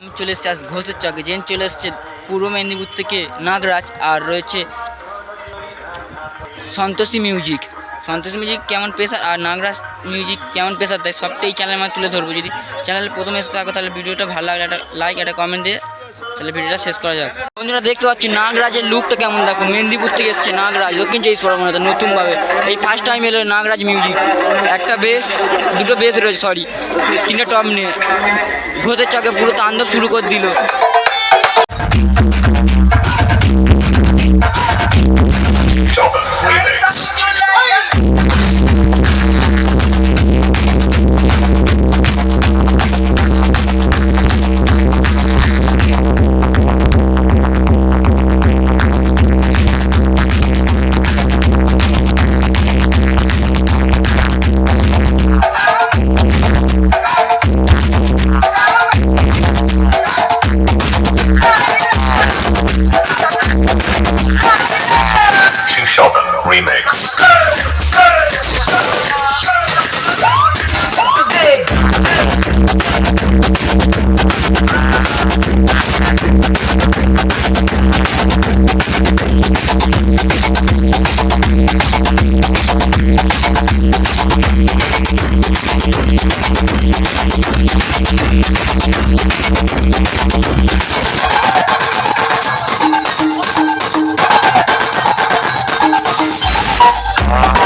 আমি চলে এসেছি আজ ঘোষের চকে। জেন চলে এসছে, পূর্ব মেদিনীপুর থেকে নাগরাজ আর রয়েছে সন্তোষী মিউজিক। সন্তোষী মিউজিক কেমন পেশার আর নাগরাজ মিউজিক কেমন পেশার দেয় সবটাই চ্যানেল আমার তুলে ধরবো। যদি চ্যানেলে প্রথমে এসে থাকো, তাহলে ভিডিওটা ভালো লাগলে একটা লাইক একটা কমেন্ট দিয়ে তাহলে ভিডিওটা শেষ করা যাক। বন্ধুরা, দেখতে পাচ্ছি নাগরাজের লুকটা কেমন? দেখো, মেদিনীপুর থেকে এসছে নাগরাজ, দক্ষিণ চব্বিশ পরগনাতে নতুনভাবে। এই ফার্স্ট টাইম এলো নাগরাজ মিউজিক একটা বেস দুটো বেস রয়েছে সরি তিনটে টপ নিয়ে। ঘোষের চকে পুরো তাণ্ডব শুরু করে দিল। Ah.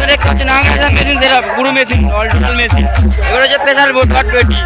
দেখতে পাচ্ছি নাগরাজ মেশিন সেটা পুরো মেশিন অল টোটাল মেশিন। এবার হচ্ছে প্রেসার বোর্ড ওয়াট টোয়েন্টি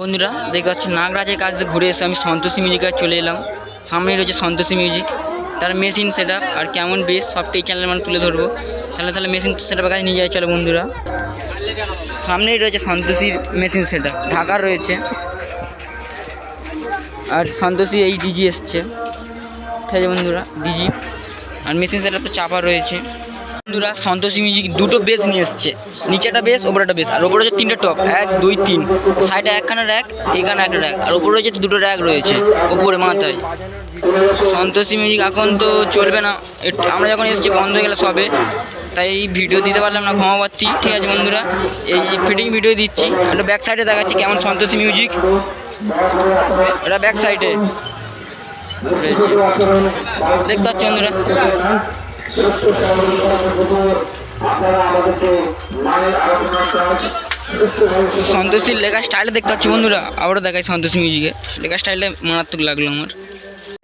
বন্ধুরা, দেখতে পাচ্ছি, নাগরাজের কাজ ঘুরে এসে আমি সন্তোষী মিউজিকে চলে এলাম। সামনেই রয়েছে সন্তোষী মিউজিক তার মেশিন সেট আর কেমন বেশ সবটাই চ্যানেলের মানে তুলে ধরবো। তাহলে তাহলে মেশিন সেট কাছে নিয়ে যাই, চলো বন্ধুরা। সামনেই রয়েছে সন্তোষীর মেশিন সেট ঢাকার রয়েছে। আর সন্তোষী এই ডিজি এসছে। ঠিক আছে বন্ধুরা ডিজি আর মেশিন সেট তো চাপা রয়েছে। বন্ধুরা, সন্তোষী মিউজিক দুটো বেস নিয়ে এসছে। নিচেটা বেস ওপরেটা বেস আর ওপরে হচ্ছে তিনটে টপ এক, দুই, তিন। সাইডে একখানা র্যাক এইখানে একটা র্যাক আর ওপরে হচ্ছে দুটো র্যাক রয়েছে, ওপরে মাথায়। সন্তোষী মিউজিক এখন তো চলবে না। আমরা যখন এসেছি বন্ধ হয়ে গেলে সবে, তাই এই ভিডিও দিতে পারলাম না, ক্ষমা পাচ্ছি ঠিক আছে বন্ধুরা, এই ফিটিং ভিডিও দিচ্ছি। একটা ব্যাক সাইডে দেখাচ্ছি কেমন সন্তোষী মিউজিক এটা ব্যাক সাইডে দেখতে পাচ্ছি বন্ধুরা? আপনারা আমাদেরকে মানের আলোচনা সন্তোষীর লেখা স্টাইলটা দেখতে পাচ্ছি বন্ধুরা। আবারও দেখাই সন্তোষ মিউজিকে লেখা স্টাইলটা মারাত্মক লাগল আমার।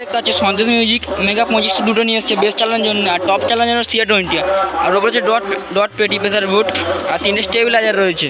দেখতে পাচ্ছি সন্তোষ মিউজিক মেগা পঁচিশশো দুটো নিয়ে এসছে বেস্ট চালানোর জন্য আর টপ চালানোর জন্য সিয়া টোয়েন্টি আর ওপর হচ্ছে ডট ডট পেটি প্রেসার বুট আর তিনটে স্টেবিলাইজার রয়েছে।